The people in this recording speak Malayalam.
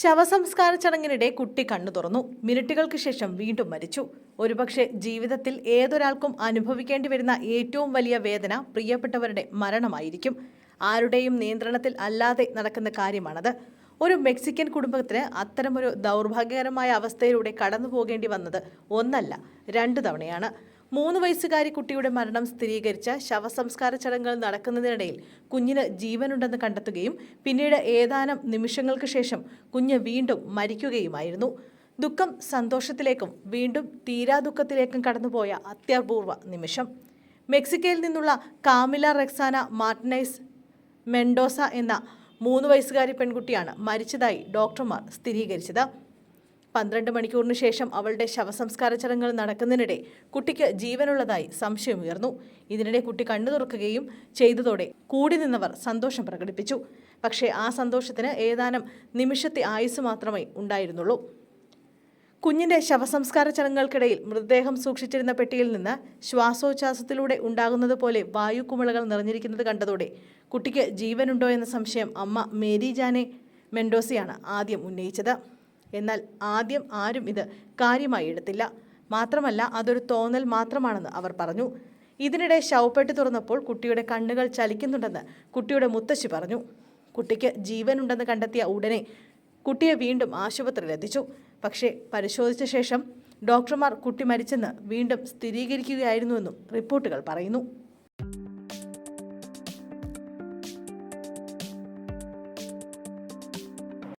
ശവസംസ്കാര ചടങ്ങിനിടെ കുട്ടി കണ്ണു തുറന്നു. മിനിറ്റുകൾക്ക് ശേഷം വീണ്ടും മരിച്ചു. ഒരുപക്ഷെ ജീവിതത്തിൽ ഏതൊരാൾക്കും അനുഭവിക്കേണ്ടി വരുന്ന ഏറ്റവും വലിയ വേദന പ്രിയപ്പെട്ടവരുടെ മരണമായിരിക്കും. ആരുടെയും നിയന്ത്രണത്തിൽ അല്ലാതെ നടക്കുന്ന കാര്യമാണത്. ഒരു മെക്സിക്കൻ കുടുംബത്തിന് അത്തരമൊരു ദൗർഭാഗ്യകരമായ അവസ്ഥയിലൂടെ കടന്നു പോകേണ്ടി വന്നത് ഒന്നല്ല രണ്ടു തവണയാണ്. മൂന്ന് വയസ്സുകാരി കുട്ടിയുടെ മരണം സ്ഥിരീകരിച്ച ശവസംസ്കാര ചടങ്ങുകൾ നടക്കുന്നതിനിടയിൽ കുഞ്ഞിന് ജീവനുണ്ടെന്ന് കണ്ടെത്തുകയും പിന്നീട് ഏതാനും നിമിഷങ്ങൾക്ക് ശേഷം കുഞ്ഞ് വീണ്ടും മരിക്കുകയുമായിരുന്നു. ദുഃഖം സന്തോഷത്തിലേക്കും വീണ്ടും തീരാ ദുഃഖത്തിലേക്കും കടന്നുപോയ അത്യപൂർവ നിമിഷം. മെക്സിക്കോയിൽ നിന്നുള്ള കാമില റെക്സാന മാർട്ടിനൈസ് മെൻഡോസ എന്ന മൂന്ന് വയസ്സുകാരി പെൺകുട്ടിയാണ് മരിച്ചതായി ഡോക്ടർമാർ സ്ഥിരീകരിച്ചത്. പന്ത്രണ്ട് മണിക്കൂറിന് ശേഷം അവളുടെ ശവസംസ്കാര ചടങ്ങുകൾ നടക്കുന്നതിനിടെ കുട്ടിക്ക് ജീവനുള്ളതായി സംശയമുയർന്നു ഇതിനിടെ കുട്ടി കണ്ണു തുറക്കുകയും ചെയ്തതോടെ കൂടി നിന്നവർ സന്തോഷം പ്രകടിപ്പിച്ചു. പക്ഷേ ആ സന്തോഷത്തിന് ഏതാനും നിമിഷത്തെ ആയുസ് മാത്രമേ ഉണ്ടായിരുന്നുള്ളൂ. കുഞ്ഞിന്റെ ശവസംസ്കാര ചടങ്ങുകൾക്കിടയിൽ മൃതദേഹം സൂക്ഷിച്ചിരുന്ന പെട്ടിയിൽ നിന്ന് ശ്വാസോച്ഛാസത്തിലൂടെ ഉണ്ടാകുന്നത് പോലെ വായുക്കുമിളകൾ നിറഞ്ഞിരിക്കുന്നത് കണ്ടതോടെ കുട്ടിക്ക് ജീവനുണ്ടോ എന്ന സംശയം അമ്മ മേരി ജാനെ മെൻഡോസിയാണ് ആദ്യം ഉന്നയിച്ചത്. എന്നാൽ ആദ്യം ആരും ഇത് കാര്യമായി എടുത്തില്ല. മാത്രമല്ല അതൊരു തോന്നൽ മാത്രമാണെന്ന് അവർ പറഞ്ഞു. ഇതിനിടെ ശവപ്പെട്ടി തുറന്നപ്പോൾ കുട്ടിയുടെ കണ്ണുകൾ ചലിക്കുന്നുണ്ടെന്ന് കുട്ടിയുടെ മുത്തശ്ശി പറഞ്ഞു. കുട്ടിക്ക് ജീവനുണ്ടെന്ന് കണ്ടെത്തിയ ഉടനെ കുട്ടിയെ വീണ്ടും ആശുപത്രിയിൽ എത്തിച്ചു. പക്ഷേ പരിശോധിച്ച ശേഷം ഡോക്ടർമാർ കുട്ടി മരിച്ചെന്ന് വീണ്ടും സ്ഥിരീകരിക്കുകയായിരുന്നുവെന്നും റിപ്പോർട്ടുകൾ പറയുന്നു.